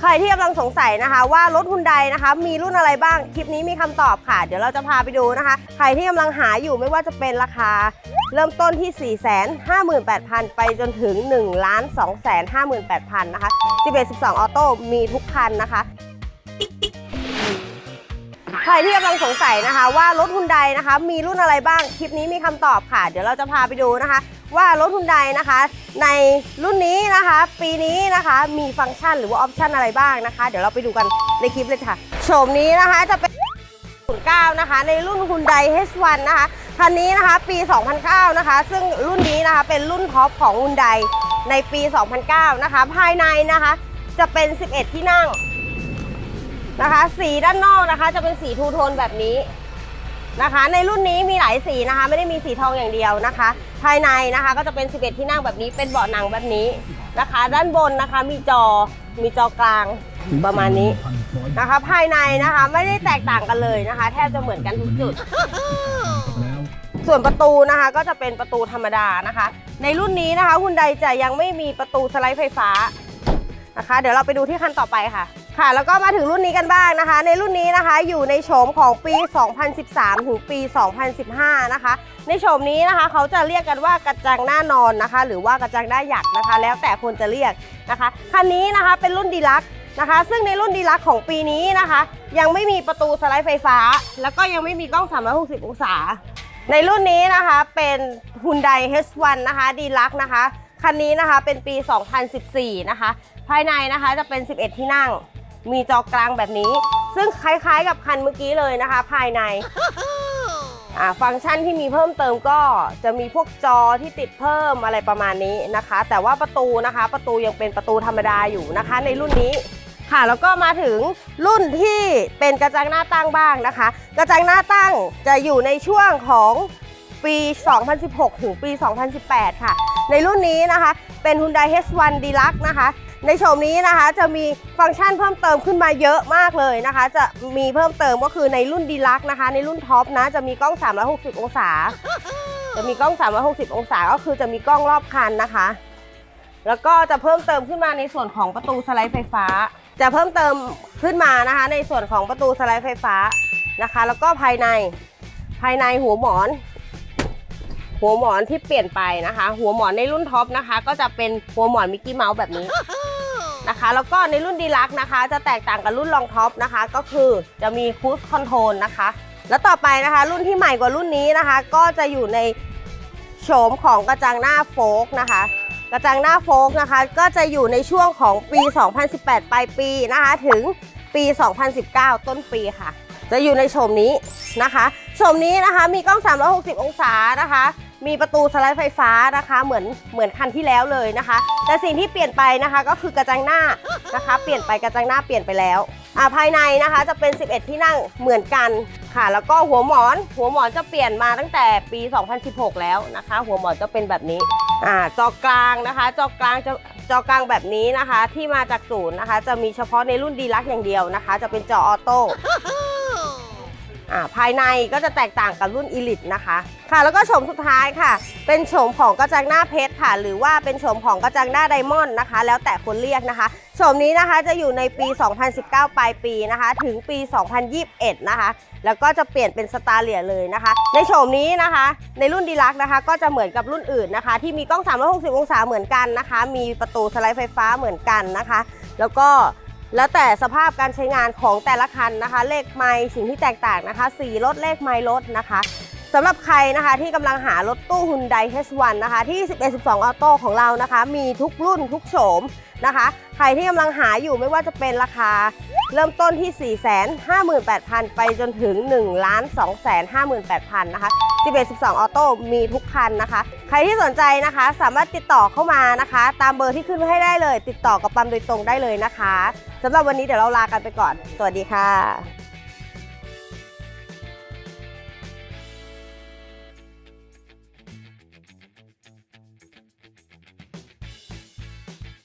ใครที่กำลังสงสัยนะคะ ว่ารถฮุนไดนะคะมีรุ่นอะไรบ้าง คลิปนี้มีคำตอบค่ะ เดี๋ยวเราจะพาไปดูนะคะ ใครที่กำลังหาอยู่ไม่ว่าจะเป็นราคา เริ่มต้นที่ 4 5 8 0 0 0 ไปจนถึง 1 2 5 8 0 0 0 นะคะ11 12 ออโต้มีทุกคันนะคะใครที่กำลังสงสัยนะคะ ว่ารถฮุนไดนะคะ มีรุ่นอะไรบ้าง คลิปนี้มีคำตอบค่ะ เดี๋ยวเราจะพาไปดูนะคะ ว่ารถฮุนไดนะคะ ในรุ่นนี้นะคะ ปีนี้นะคะมีฟังก์ชันหรือว่าออปชันอะไรบ้างนะคะ เดี๋ยวเราไปดูกันในคลิปเลยค่ะโฉมนี้นะคะจะเป็น09นะคะ ในรุ่น Hyundai H1 นะคะคันนี้นะคะปี 2009 นะคะ ซึ่งรุ่นนี้นะคะเป็นรุ่นท็อปของ Hyundai ในปี 2009 นะคะ ภายในนะคะจะเป็น 11 ที่นั่งนะคะ สีด้านนอกนะคะ จะเป็นสีทูโทนแบบนี้ นะคะ ในรุ่นนี้มีหลายสีนะคะ ไม่ได้มีสีทองอย่างเดียวนะคะ ภายในนะคะก็จะเป็น 11 ที่นั่งแบบนี้เป็นเบาะหนังแบบนี้นะคะ ด้านบนนะคะมีจอมีจอกลางประมาณนี้นะคะ ภายในนะคะไม่ได้แตกต่างกันเลยนะคะ แทบจะเหมือนกันทุกจุด ส่วนประตูนะคะก็จะเป็นประตูธรรมดานะคะ ในรุ่นนี้นะคะฮุนไดจะยังไม่มีประตูสไลด์ไฟฟ้านะคะ เดี๋ยวเราไปดูที่คันต่อไปค่ะ ค่ะ แล้วก็มาถึงรุ่นนี้กันบ้างนะคะ ในรุ่นนี้นะคะอยู่ในโฉมของปี 2013 ถึงปี 2015 นะคะ ในโฉมนี้นะคะ เขาจะเรียกกันว่ากระจังหน้านอนนะคะ หรือว่ากระจังหน้าหยักนะคะ แล้วแต่คนจะเรียกนะคะคันนี้นะคะเป็นรุ่นดีลักนะคะ ซึ่งในรุ่นดีลักของปีนี้นะคะ ยังไม่มีประตูสไลด์ไฟฟ้า แล้วก็ยังไม่มีกล้อง 360 องศา ในรุ่นนี้นะคะเป็น Hyundai H1 นะคะดีลักนะคะคันนี้นะคะเป็นปี 2014 นะคะ ภายในนะคะจะเป็น 11 ที่นั่ง มีจอกลางแบบนี้ ซึ่งคล้ายๆกับคันเมื่อกี้เลยนะคะ ภายในอ่าฟังก์ชันที่มีเพิ่มเติมก็จะมีพวกจอที่ติดเพิ่มอะไรประมาณนี้นะคะ แต่ว่าประตูนะคะ ประตูยังเป็นประตูธรรมดาอยู่นะคะ ในรุ่นนี้ค่ะแล้วก็มาถึงรุ่นที่เป็นกระจังหน้าตั้งบ้างนะคะ กระจังหน้าตั้งจะอยู่ในช่วงของปี 2016 ถึงปี 2018 ค่ะ ในรุ่นนี้นะคะ เป็น Hyundai H1 Deluxe นะคะ ในโฉมนี้นะคะจะมีฟังก์ชันเพิ่มเติมขึ้นมาเยอะมากเลยนะคะ จะมีเพิ่มเติมก็คือในรุ่น Deluxe นะคะ ในรุ่นท็อปนะจะมีกล้อง 360 องศา จะมีกล้อง 360 องศา ก็คือจะมีกล้องรอบคันนะคะ แล้วก็จะเพิ่มเติมขึ้นมาในส่วนของประตูสไลด์ไฟฟ้า จะเพิ่มเติมขึ้นมานะคะ ในส่วนของประตูสไลด์ไฟฟ้านะคะ แล้วก็ภายในภายในหัวหมอน หัวหมอนที่เปลี่ยนไปนะคะ หัวหมอนในรุ่นท็อปนะคะ ก็จะเป็นหัวหมอนมิกกี้เมาส์แบบนี้นะคะ แล้วก็ในรุ่นดีลักนะคะ จะแตกต่างกับรุ่นรองท็อปนะคะ ก็คือจะมีคูสคอนโทรลนะคะ แล้วต่อไปนะคะ รุ่นที่ใหม่กว่ารุ่นนี้นะคะ ก็จะอยู่ในโฉมของกระจังหน้าโฟกนะคะ กระจังหน้าโฟกนะคะ ก็จะอยู่ในช่วงของปี 2018 ปลายปีนะคะ ถึงปี 2019 ต้นปีค่ะ จะอยู่ในโฉมนี้นะคะโฉมนี้นะคะมีกล้อง 360 องศานะคะ มีประตูสไลด์ไฟฟ้านะคะ เหมือนเหมือนคันที่แล้วเลยนะคะ แต่สิ่งที่เปลี่ยนไปนะคะก็คือกระจังหน้านะคะ เปลี่ยนไปกระจังหน้าเปลี่ยนไปแล้วอ่าภายในนะคะจะเป็น 11 ที่นั่งเหมือนกันค่ะ แล้วก็หัวหมอน หัวหมอนจะเปลี่ยนมาตั้งแต่ปี 2016 แล้วนะคะ หัวหมอนจะเป็นแบบนี้อ่าจอกลางนะคะ จอกลางจะจอกลางแบบนี้นะคะ ที่มาจากศูนย์นะคะ จะมีเฉพาะในรุ่นดีลักอย่างเดียวนะคะ จะเป็นจอออโต้ ภายในก็จะแตกต่างกับรุ่น Elite นะคะค่ะ แล้วก็โฉมสุดท้ายค่ะ เป็นโฉมของกระจังหน้าเพชรค่ะ หรือว่าเป็นโฉมของกระจังหน้าไดมอนด์นะคะ แล้วแต่คนเรียกนะคะโฉมนี้นะคะจะอยู่ในปี 2019 ปลายปีนะคะ ถึงปี 2021 นะคะ แล้วก็จะเปลี่ยนเป็นสตาร์เลียเลยนะคะ ในโฉมนี้นะคะ ในรุ่นดีลักนะคะ ก็จะเหมือนกับรุ่นอื่นนะคะ ที่มีกล้อง 360 องศาเหมือนกันนะคะ มีประตูสไลด์ไฟฟ้าเหมือนกันนะคะ แล้วก็ แล้วแต่สภาพการใช้งานของแต่ละคันนะคะ เลขไมล์สิ่งที่แตกต่างนะคะ สีรถเลขไมล์รถนะคะ สำหรับใครนะคะที่กำลังหารถตู้ Hyundai H1 นะคะที่ 1112 Auto ของเรานะคะ มีทุกรุ่นทุกโฉมนะคะ ใครที่กำลังหาอยู่ไม่ว่าจะเป็นราคา เริ่มต้นที่ 458,000 ไปจนถึง 1 258,000 นะคะ 1112ออโต้มีทุกคันนะคะ ใครที่สนใจนะคะ สามารถติดต่อเข้ามานะคะ ตามเบอร์ที่ขึ้นไว้ให้ได้เลย ติดต่อกับปั๊มโดยตรงได้เลยนะคะสำหรับวันนี้เดี๋ยวเราลากันไปก่อน สวัสดีค่ะ